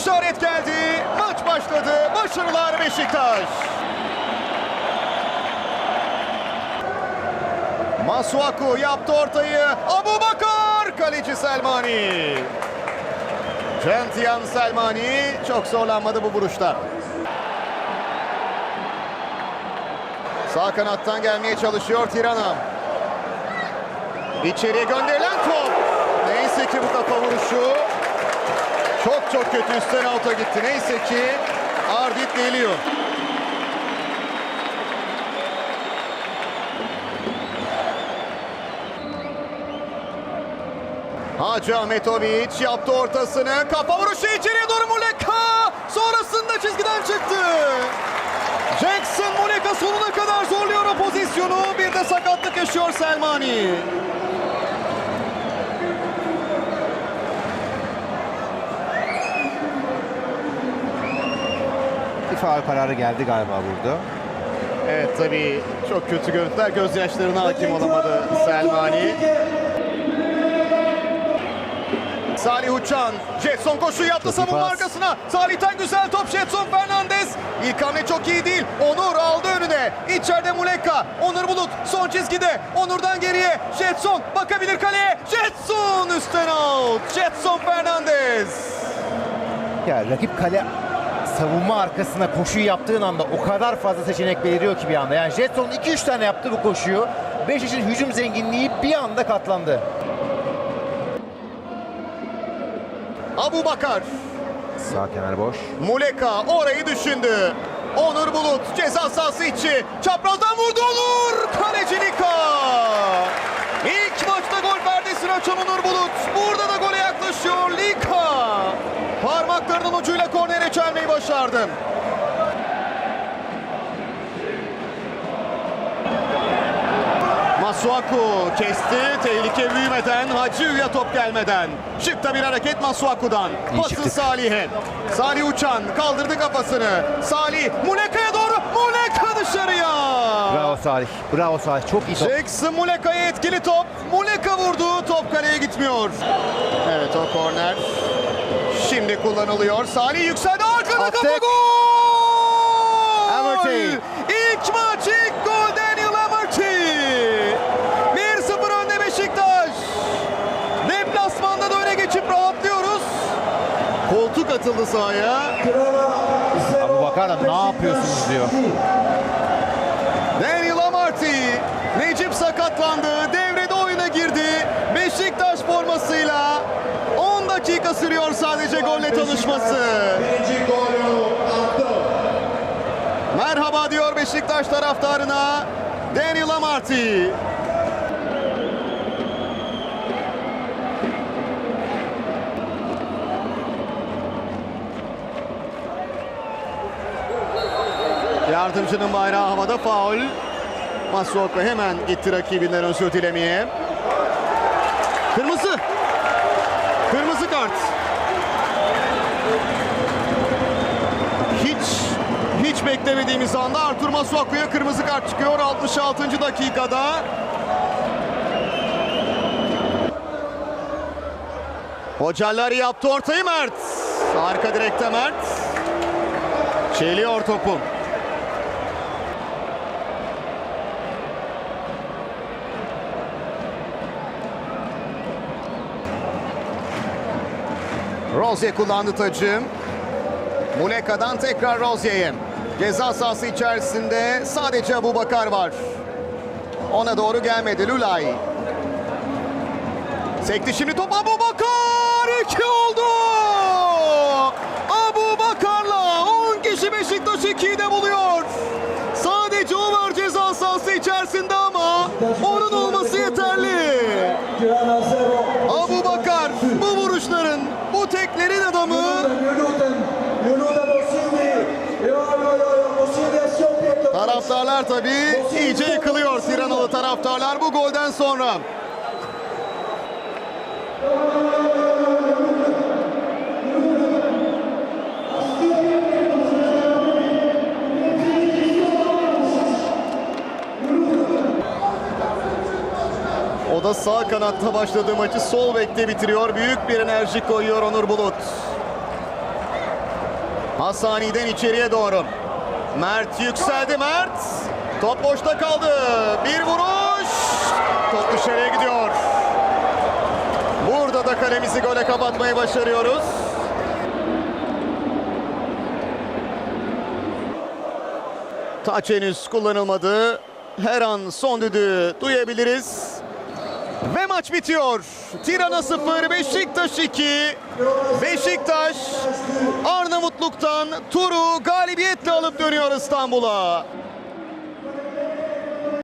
İşaret geldi. Maç başladı. Başarılar Beşiktaş. Masuaku yaptı ortayı. Abu Bakar. Kaleci Selmani. Gentian Selmani çok zorlanmadı bu vuruşta. Sağ kanattan gelmeye çalışıyor Tirana. İçeriye gönderilen top. Neyse ki bu kafa vuruşu çok kötü üstten alta gitti. Neyse ki Ardit geliyor. Hacı Ahmetoviç yaptı ortasını. Kafa vuruşu içeriye doğru Muleka. Sonrasında çizgiden çıktı. Jackson Muleka sonuna kadar zorluyor o pozisyonu. Bir de sakatlık yaşıyor Selmani. Bir faul kararı geldi galiba burada. Evet tabii çok kötü görüntüler. Gözyaşlarına hakim olamadı Selmani. Salih Uçan, Jetson koşu yaptı savunma arkasına. Salih'ten güzel top Jetson Fernandez. İlk hamle çok iyi değil. Onur aldı önüne. İçeride Muleka. Onur Bulut son çizgide. Onur'dan geriye. Jetson bakabilir kaleye. Jetson üstten out. Jetson Fernandez. Ya rakip kale savunma arkasına koşuyu yaptığın anda o kadar fazla seçenek beliriyor ki bir anda. Yani Jetson 2-3 tane yaptı bu koşuyu. Beşiktaş'ın hücum zenginliği bir anda katlandı. Abu Bakar. Sağ kenar boş. Muleka orayı düşündü. Onur Bulut ceza sahası içi. Çaprazdan vurdu Onur. Kaleci Lika. İlk maçta gol perdesini açan Onur Bulut. Burada da gole yaklaşıyor Lika. Parmaklarının ucuyla kornere çelmeyi başardı. Masuaku kesti. Tehlike büyümeden, Hacı'ya top gelmeden. Şıkta bir hareket Masuaku'dan. Çıktık. Salih'e. Salih Uçan kaldırdı kafasını. Salih Muleka'ya doğru. Muleka dışarıya. Bravo Salih. Bravo Salih. Çok iyi top. Jackson Muleka'ya etkili top. Muleka vurdu. Top kaleye gitmiyor. Evet o korner. Şimdi kullanılıyor. Salih yükseldi. Arkada Attık. kafa gol. Amerty. İlk maç ilk gol Daniel Amerty. 1-0 önde Beşiktaş. Deplasmanda da öne geçip rahatlıyoruz. Koltuk atıldı sahaya. Abu Bakar ne yapıyorsunuz diyor. Daniel Amarty. Necip sakatlandı. Devrede oyuna girdi. Beşiktaş 10 dakika sürüyor sadece golle tanışması. Merhaba diyor Beşiktaş taraftarına. Daniel Amarty. Yardımcının bayrağı havada faul. Masuaku hemen gitti rakibinden özür dilemeye. Kırmızı. Kırmızı kart. Hiç hiç beklemediğimiz anda Artur Masuaku'ya kırmızı kart çıkıyor 66. dakikada. Hocaları yaptı ortayı Mert. Arka direkte Mert. Çeliyor topu. Rozier kullandı tacı. Muleka'dan tekrar Rozier'e. Ceza sahası içerisinde sadece Abu Bakar var. Ona doğru gelmedi Lulay. Sekti şimdi top Abu Bakar. İki oldu. Abu Bakar'la 10 kişi Beşiktaş 2'yi de buluyor. Sadece o var ceza sahası içerisinde ama onun Taraftarlar tabii iyice yıkılıyor Tiranalı taraftarlar bu golden sonra. O da sağ kanatta başladığı maçı sol bekte bitiriyor. Büyük bir enerji koyuyor Onur Bulut. Hasani'den içeriye doğru. Mert yükseldi Mert. Top boşta kaldı. Bir vuruş. Top dışarıya gidiyor. Burada da kalemizi gole kapatmayı başarıyoruz. Taç henüz kullanılmadı. Her an son düdüğü duyabiliriz. Ve maç bitiyor. Tirana 0, Beşiktaş 2. Beşiktaş Arnavutluk'tan turu galibiyetle alıp dönüyor İstanbul'a.